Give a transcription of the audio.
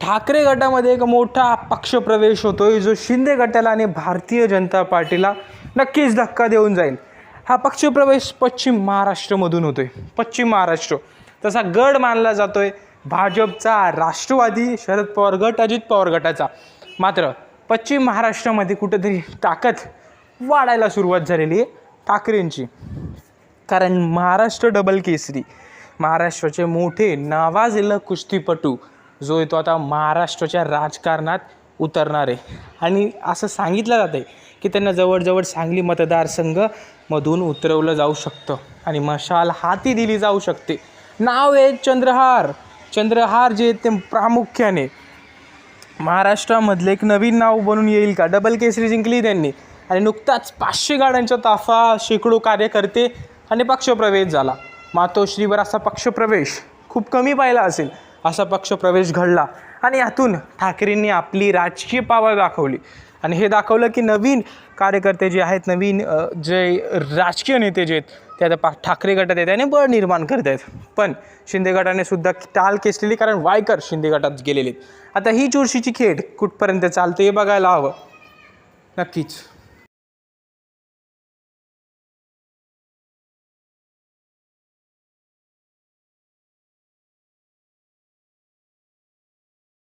ठाकरे गटामध्ये एक मोठा पक्षप्रवेश होतोय जो शिंदे गटाला आणि भारतीय जनता पार्टीला नक्कीच धक्का देऊन जाईल. हा पक्षप्रवेश पश्चिम महाराष्ट्रामधून होतोय. पश्चिम महाराष्ट्र. तसा गड मानला जातोय. भाजपचा राष्ट्रवादी शरद पवार गट अजित पवार गटाचा. मात्र पश्चिम महाराष्ट्रामध्ये कुठेतरी ताकद वाढायला सुरुवात झालेली आहे ठाकरेंची. कारण महाराष्ट्र डबल केसरी महाराष्ट्राचे मोठे नावाजलेलं कुस्तीपटू जो आहे तो आता महाराष्ट्राच्या राजकारणात उतरणार आहे. आणि असं सांगितलं जातं आहे की त्यांना जवळजवळ सांगली मतदारसंघमधून उतरवलं जाऊ शकतं आणि मशाल हाती दिली जाऊ शकते. नाव आहे चंद्रहार. चंद्रहार जे आहेत ते प्रामुख्याने महाराष्ट्रामधलं एक नवीन नाव बनून येईल का? डबल केसरी जिंकली त्यांनी. आणि नुकताच पाचशे गाड्यांच्या ताफा शेकडो कार्यकर्ते आणि पक्षप्रवेश झाला. मातोश्रीवर असा पक्षप्रवेश खूप कमी पाहिला असेल. असा पक्षप्रवेश घडला. आणि यातून ठाकरेंनी आपली राजकीय पावर दाखवली. आणि हे दाखवलं की नवीन कार्यकर्ते जे आहेत नवीन जे राजकीय नेते जे आहेत ते आता पा ठाकरे गटात आहेत त्याने बळ निर्माण करत आहेत. पण शिंदे गटाने सुद्धा टाल केसलेली कारण वायकर शिंदे गटात गेलेले आहेत. आता ही चुरशीची खेळ कुठपर्यंत चालते हे बघायला हवं. नक्कीच.